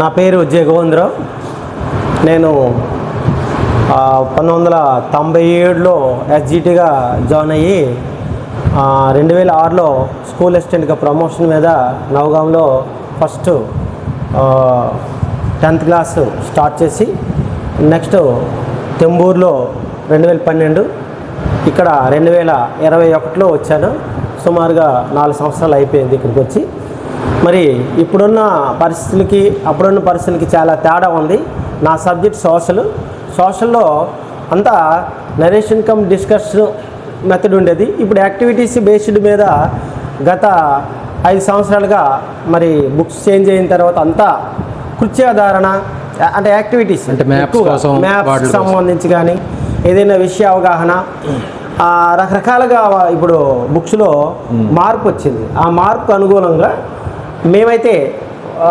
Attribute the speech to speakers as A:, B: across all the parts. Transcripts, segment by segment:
A: నా పేరు జే గోవిందరావు నేను పంతొమ్మిది వందల తొంభై ఏడులో ఎస్జిటిగా జాయిన్ అయ్యి రెండు వేల ఆరులో స్కూల్ అసిస్టెంట్గా ప్రమోషన్ మీద నవగాంలో ఫస్ట్ టెన్త్ క్లాస్ స్టార్ట్ చేసి నెక్స్ట్ తెంబూరులో రెండు వేల పన్నెండు ఇక్కడ రెండు వేల ఇరవై ఒకటిలో వచ్చాను. సుమారుగా నాలుగు సంవత్సరాలు అయిపోయింది ఇక్కడికి వచ్చి. మరి ఇప్పుడున్న పరిస్థితులకి అప్పుడున్న పరిస్థితులకి చాలా తేడా ఉంది. నా సబ్జెక్ట్ సోషల్. సోషల్లో అంతా నరేషన్ కమ్ డిస్కస్ మెథడ్ ఉండేది. ఇప్పుడు యాక్టివిటీస్ బేస్డ్ మీద గత ఐదు సంవత్సరాలుగా మరి బుక్స్ చేంజ్ అయిన తర్వాత అంతా కృత్యాధారణ అంటే యాక్టివిటీస్
B: అంటే
A: మ్యాప్స్. సంబంధించి కానీ ఏదైనా విషయ అవగాహన రకరకాలుగా ఇప్పుడు బుక్స్లో మార్పు వచ్చింది. ఆ మార్పు అనుగుణంగా మేమైతే ఆ,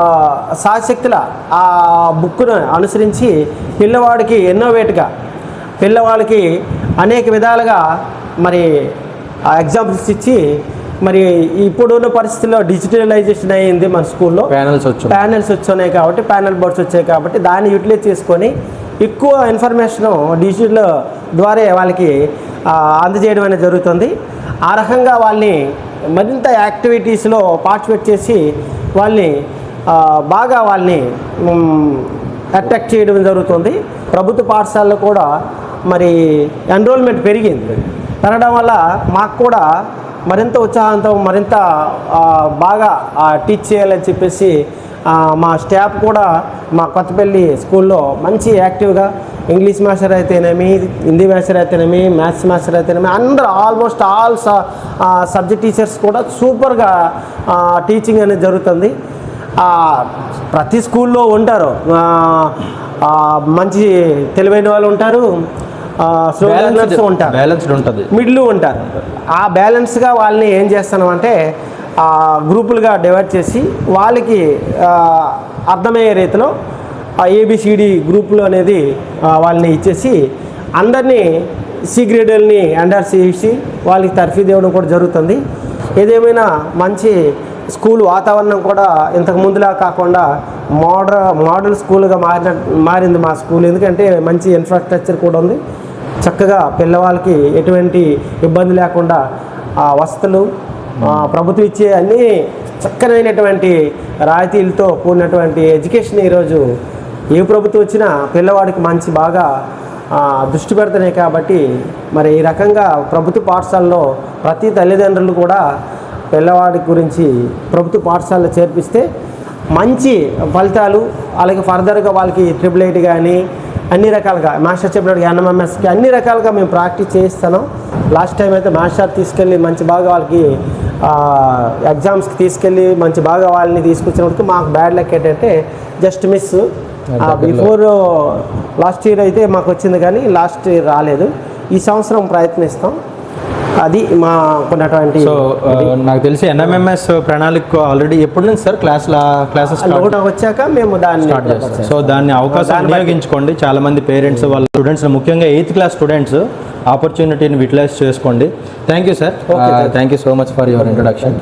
A: సాశక్తుల ఆ బుక్ను అనుసరించి పిల్లవాడికి ఎన్నోవేట్గా పిల్లవాడికి అనేక విధాలుగా మరి ఆ ఎగ్జాంపుల్స్ ఇచ్చి మరి ఇప్పుడున్న పరిస్థితుల్లో డిజిటలైజేషన్ అయ్యింది మన స్కూల్లో.
B: ప్యానల్స్ వచ్చు
A: ప్యానెల్స్ వచ్చాయి కాబట్టి ప్యానెల్ బోర్డ్స్ వచ్చాయి కాబట్టి దాన్ని యూటిలైజ్ చేసుకొని ఎక్కువ ఇన్ఫర్మేషన్ డిజిటల్ ద్వారా వాళ్ళకి అందజేయడం అనేది జరుగుతుంది. ఆ రకంగా వాళ్ళని మరింత యాక్టివిటీస్లో పార్టిసిపేట్ చేసి వాళ్ళని బాగా వాళ్ళని అట్రాక్ట్ చేయడం జరుగుతుంది. ప్రభుత్వ పాఠశాలలో కూడా మరి ఎన్రోల్మెంట్ పెరిగింది. పెరగడం వల్ల మాకు కూడా మరింత ఉత్సాహంతో మరింత బాగా టీచ్ చేయాలని చెప్పేసి మా స్టాఫ్ కూడా మా కొత్తపల్లి స్కూల్లో మంచి యాక్టివ్గా ఇంగ్లీష్ మాస్టర్ అయితేనేమి హిందీ మాస్టర్ అయితేనేమి మ్యాథ్స్ మాస్టర్ అయితేనేమి అందరూ ఆల్మోస్ట్ ఆల్ సబ్జెక్ట్ టీచర్స్ కూడా సూపర్గా టీచింగ్ అనేది జరుగుతుంది. ప్రతి స్కూల్లో ఉంటారు. మంచి తెలివైన వాళ్ళు ఉంటారు. స్లో లెర్నర్స్ ఉంటారు.
B: బ్యాలెన్స్డ్ ఉంటుంది.
A: మిడిల్ ఉంటారు. ఆ బ్యాలెన్స్గా వాళ్ళని ఏం చేస్తామంటే ఆ గ్రూపులుగా డివైడ్ చేసి వాళ్ళకి అర్థమయ్యే రీతిలో ఏబిసిడి గ్రూపులు అనేది వాళ్ళని ఇచ్చేసి అందరినీ సి గ్రేడర్ని అండర్ చేసి వాళ్ళకి తర్ఫీదు ఇవ్వడం కూడా జరుగుతుంది. ఏదేమైనా మంచి స్కూల్ వాతావరణం కూడా ఇంతకు ముందులా కాకుండా మోడల్ మోడల్ స్కూల్గా మారిన మారింది మా స్కూల్. ఎందుకంటే మంచి ఇన్ఫ్రాస్ట్రక్చర్ కూడా ఉంది. చక్కగా పిల్లవాళ్ళకి ఎటువంటి ఇబ్బంది లేకుండా ఆ వసతులు ప్రభుత్వం ఇచ్చే అన్ని చక్కనైనటువంటి రాయితీలతో కూడినటువంటి ఎడ్యుకేషన్ ఈరోజు ఏ ప్రభుత్వం వచ్చినా పిల్లవాడికి మంచి బాగా దృష్టి పెడుతున్నాయి కాబట్టి మరి ఈ రకంగా ప్రభుత్వ పాఠశాలలో ప్రతి తల్లిదండ్రులు కూడా పిల్లవాడి గురించి ప్రభుత్వ పాఠశాలలో చేర్పిస్తే మంచి ఫలితాలు అలాగే ఫర్దర్గా వాళ్ళకి ట్రిపుల్ ఎయిట్ కానీ అన్ని రకాలుగా మాస్టర్ చెప్పినట్టు ఎన్ఎంఎంఎస్కి అన్ని రకాలుగా మేము ప్రాక్టీస్ చేయిస్తాను లాస్ట్ టైం అయితే మాస్టర్ తీసుకెళ్ళి మంచి బాగా వాళ్ళకి ఎగ్జామ్స్కి తీసుకెళ్ళి మంచి బాగా వాళ్ళని తీసుకొచ్చినప్పటికి మాకు బ్యాడ్ లక్ ఏంటంటే just miss before last year అయితే మాకు వచ్చింది కానీ లాస్ట్ ఇయర్ రాలేదు. ఈ సంవత్సరం ప్రయత్నిస్తాం. అది మా కొన్నటువంటి
B: సో ఆ, నాకు తెలిసి ఎన్ఎంఎంఎస్ ప్రణాళిక ఆల్రెడీ ఎప్పటి నుంచి సార్? క్లాస్ క్లాసెస్
A: వచ్చాక మేము దాన్ని
B: స్టార్ట్ చేస్తాం. సో దాన్ని అవకాశం వినియోగించుకోండి. చాలా మంది పేరెంట్స్ వాళ్ళ స్టూడెంట్స్ ముఖ్యంగా ఎయిత్ క్లాస్ స్టూడెంట్స్ ఆపర్చునిటీని యూటిలైజ్ చేసుకోండి. Thank you sir. Thank you so much for your introduction